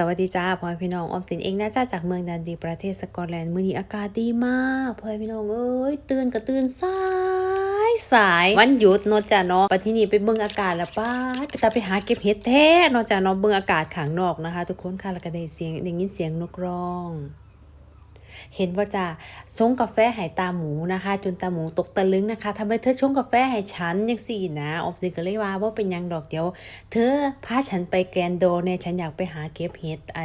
สวัสดีจ้าพ่อพี่น้องออมสินเองนะจ้าจากเมืองดันดีประเทศสกอตแลนด์มื้อนี้อากาศดีมากพ่อพี่น้องเอ้ยตื่นก็ตื่นสายสายวันหยุดเนาะจ้าเนาะปที่นี่ไปเบิ่งอากาศละป้าไปตาไปหาเก็บเห็ดแท้เนาะจ้าเนาะเบิ่งอากาศข้างนอกนะคะ ทุกคนค่ะแล้วก็ได้เสียงได้ยินเสียงนกร้อง เห็นว่าจะชงกาแฟให้ตาหมูนะคะ จนตาหมูตกตะลึงนะคะทำไมเธอชงกาแฟให้ฉันยังสี่นะออมสินก็เลยว่าว่าเป็นยังดอกเดียว เธอพาฉันไปแกรนโดเนี่ยฉันอยากไปหาเก็บเห็ดไอ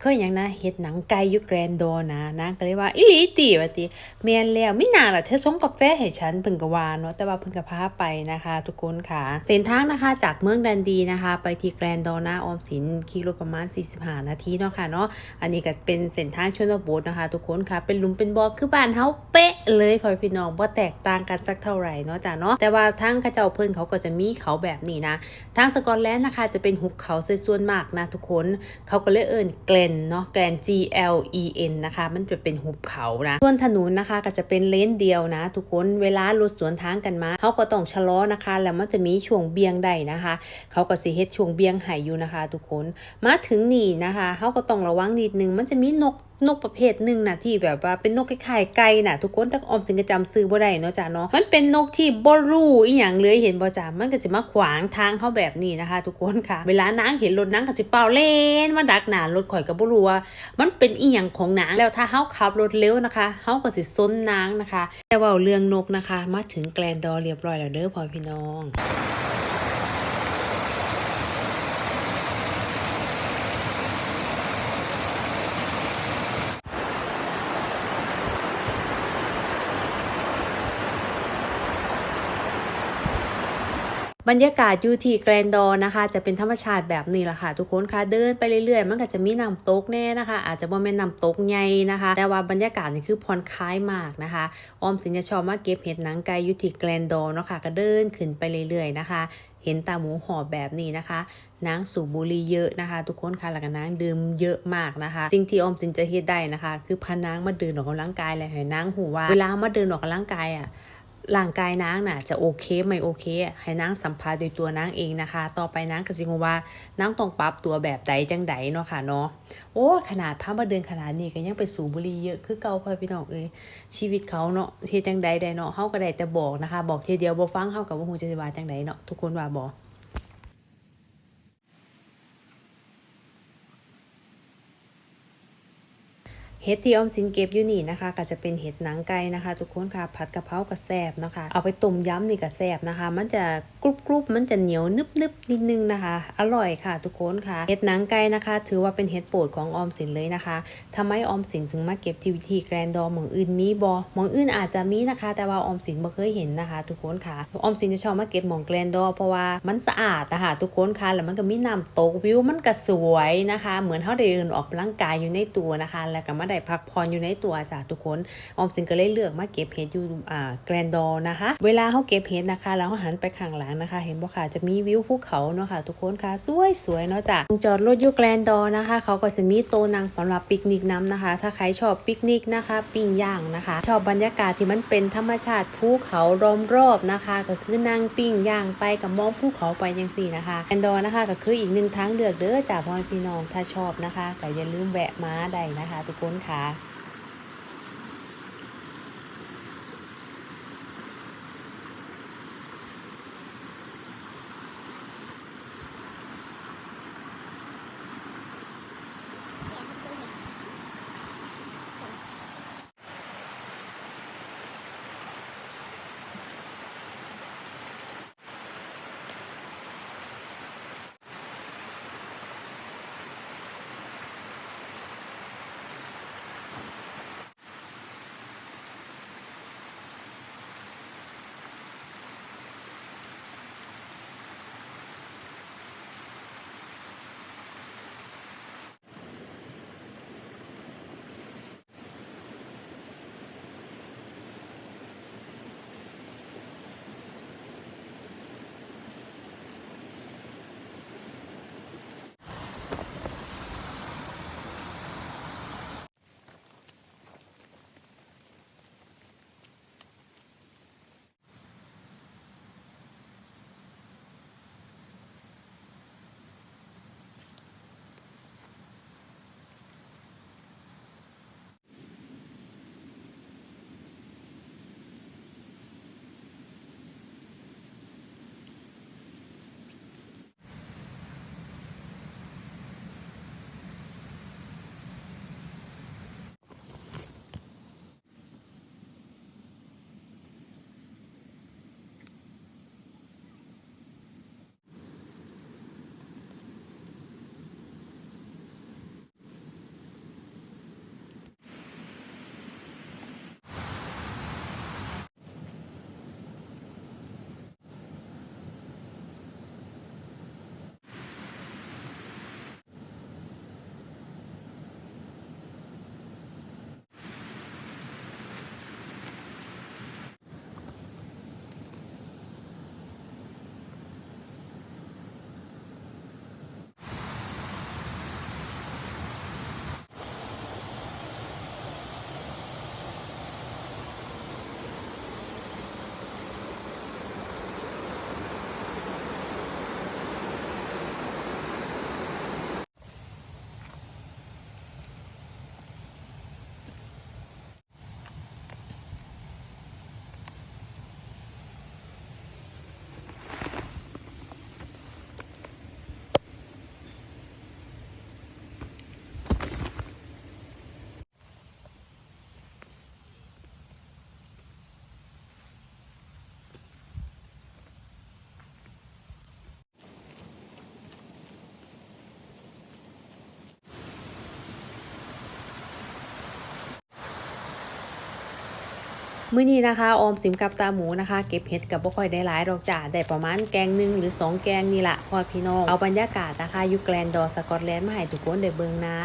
เคยอย่างนะเห็ดหนังไก่อยุแกรนโดนะนะก็เลยว่าอีลีตีว่าติแมนแล้วไม่นานละเธอชงกาแฟให้ฉันเพิ่งกวานเนาะแต่ว่าเพิ่งกพาไปนะคะ ทุกคนค่ะ เส้นทางนะคะจากเมืองดันดีนะคะ ไปที่แกรนโดนะออมสินขี่รถประมาณ45นาทีเนาะค่ะเนาะอันนี้ก็เป็นเส้นทางชนบทนะคะทุกคนค่ะ เป็นหลุมเป็นบ่อคือบ้านเฮาเป๊ะเลยพ่อพี่น้องบ่แตกต่างกันสักเท่าไหร่เนาะจ้ะเนาะแต่ว่าทางเข้าเจ้าเพิ่นเขาก็จะมีเขาแบบนี้นะทางสกอตแลนด์นะคะจะเป็นหุบเขาส่วนมากนะทุกคนเขาก็เลยเอิ้นแกลนเนาะแกลน G L E N นะคะ มันจะเป็นหุบเขานะส่วนถนนนะคะก็จะเป็นเลนเดียวนะ ทุกคนเวลารถสวนทางกันมาเขาก็ต้องชะลอนะคะ แล้วมันจะมีช่วงเบียงได้นะคะ เขาก็สิเฮ็ดช่วงเบียงให้อยู่นะคะ ทุกคนมาถึงนี่นะคะเขาก็ต้องระวังนิดนึงมันจะมีนก นกประเภทหนึ่งนะที่แบบว่าเป็นนกคล้ายๆไก่นะทุกคนถ้าออมสิงก็จำซื้อบ่ได้เนาะจ้ะเนาะมันเป็นนกที่บ่รู้อีหยังเลยเห็นบ่จ้ะมันก็จะมาขวางทางเขาแบบนี้นะคะ ทุกคนค่ะ เวลานางเห็นรถนางก็สิเป่าเล่นมาดักหนารถข่อยก็บ่รู้ว่ามันเป็นอีหยังของนางแล้วถ้าเฮาขับรถเร็วนะคะเฮาก็สิซนนางนะคะ แต่ว่าเรื่องนกนะคะ มาถึงแกลนดอร์เรียบร้อยแล้วเด้อพ่อพี่น้อง บรรยากาศยูที่แกรนดอนะคะ จะเป็นธรรมชาติแบบนี้แหละค่ะ ทุกคนค่ะเดินไปเรื่อยๆ มันก็จะมีน้ำตกแน่นะคะ อาจจะบ่แม่นน้ำตกใหญ่นะคะ แต่ว่าบรรยากาศนี่คือผ่อนคลายมากนะคะ ออมสินจะชอบมาเก็บเห็ดหนังไก่ยูที่แกรนดอเนาะค่ะก็เดินขึ้นไปเรื่อยๆนะคะเห็นตาหมูหอบแบบนี้นะคะนางสูบบุหรี่เยอะนะคะ ทุกคนค่ะแล้วก็นางดื่มเยอะมากนะคะ สิ่งที่ออมสินจะเฮ็ดได้นะคะ คือพานางมาเดินออกกำลังกายเลยให้นางหูว่าเวลามาเดินออกกำลังกายอะ ร่างกายนางน่ะจะโอเคไม่โอเค ให้นางสัมผัสโดยตัวนางเองนะคะ ต่อไปนางก็สิงว่านางต้องปรับตัวแบบใดจังใดเนาะค่ะเนาะโอ้ขนาดพามาเดินขนาดนี้ก็ยังไปสูบบุหรี่เยอะคือเก่าพ่อพี่น้องเอ้ยชีวิตเขาเนาะเทจังใดใดเนาะเฮาก็ได้แต่บอกนะคะ บอกเทเดียวบ่ฟังเฮากับ่ฮู้จะสิว่าจังใดเนาะทุกคนว่าบ่ เห็ดที่ออมสินเก็บอยู่นี่นะคะ ก็จะเป็นเห็ดหนังไก่นะคะ ทุกคนค่ะผัดกะเพรากระแซบนะคะเอาไปต้มยำนี่กระแซบนะคะ มันจะกรุบกรุบมันจะเหนียวนึบนึบนิดนึงนะคะ อร่อยค่ะ ทุกคนค่ะเห็ดหนังไก่นะคะ ถือว่าเป็นเห็ดโปรดของออมสินเลยนะคะทำไมออมสินถึงมาเก็บที่วิธีแกรนดอร์หมองอื่นมีบอหมองอื่นอาจจะมีนะคะ แต่ว่าออมสินบ่เคยเห็นนะคะ ทุกคนค่ะออมสินจะชอบมาเก็บหมองแกรนดอเพราะว่ามันสะอาดนะคะทุกคนค่ะแล้วมันก็มีน้ำตกวิวมันก็สวยนะคะ เหมือนเขาได้เดินออกกำลังกายอยู่ในตัวนะคะ แล้วก็มาได้พักผ่อนอยู่ในตัวจ้ะทุกคนออมสินก็เลยเลือกมาเก็บเห็ดอยู่อ่าแกรนดอร์นะคะ เวลาเขาเก็บเห็ดนะคะ แล้วเขาหันไปข้างหลังนะคะ เห็นบ่ค่ะจะมีวิวภูเขาเนาะค่ะ ทุกคนค่ะสวยสวยเนาะจ้ะจอดรถอยู่แกรนดอร์นะคะ เขาก็จะมีโต๊ะนั่งสำหรับปิกนิกน้ำนะคะ ถ้าใครชอบปิกนิกนะคะ ปิ้งย่างนะคะ ชอบบรรยากาศที่มันเป็นธรรมชาติภูเขาล้อมรอบนะคะ ก็คือนั่งปิ้งย่างไปกับมองภูเขาไปยังสี่นะคะแกรนดอร์นะคะก็คืออีกหนึ่งทางเลือกเด้อจ้ะพ่อพี่น้องถ้าชอบนะคะก็อย่าลืมแวะมาได้นะคะ ทุกคนค่ะ มื้อนี้นะคะออมสิมกับตาหมูนะคะ เก็บเห็ดกับบ่ค่อยได้หลายดอกจ้าได้ประมาณแกงหนึ่งหรือ 2 แกงนี่แหละพ่อพี่น้องเอาบรรยากาศนะคะยุแกลนดอสกอตแลนด์มาให้ทุกคนได้เบิ่งนะ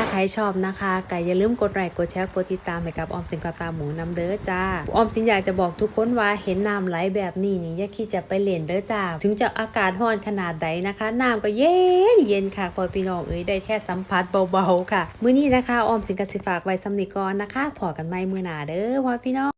ถ้าใครชอบนะคะก็อย่าลืมกดไลค์กดแชร์กดติดตามให้กับออมสินกับตาหมูน้ำเด้อจ้าออมสินอยากจะบอกทุกคนว่าเห็นน้ำไหลแบบนี้นี่อย่าคิดจะไปเล่นเด้อจ้าถึงจะอากาศร้อนขนาดใดนะคะน้ำก็เย็นเย็นค่ะพอพี่น้องเอ้ยได้แค่สัมผัสเบาๆค่ะมื้อนี้นะคะออมสินกสิฝากไว้สำนิกรนะคะพอกันไม่มื้อหน้าเด้อพอพี่น้อง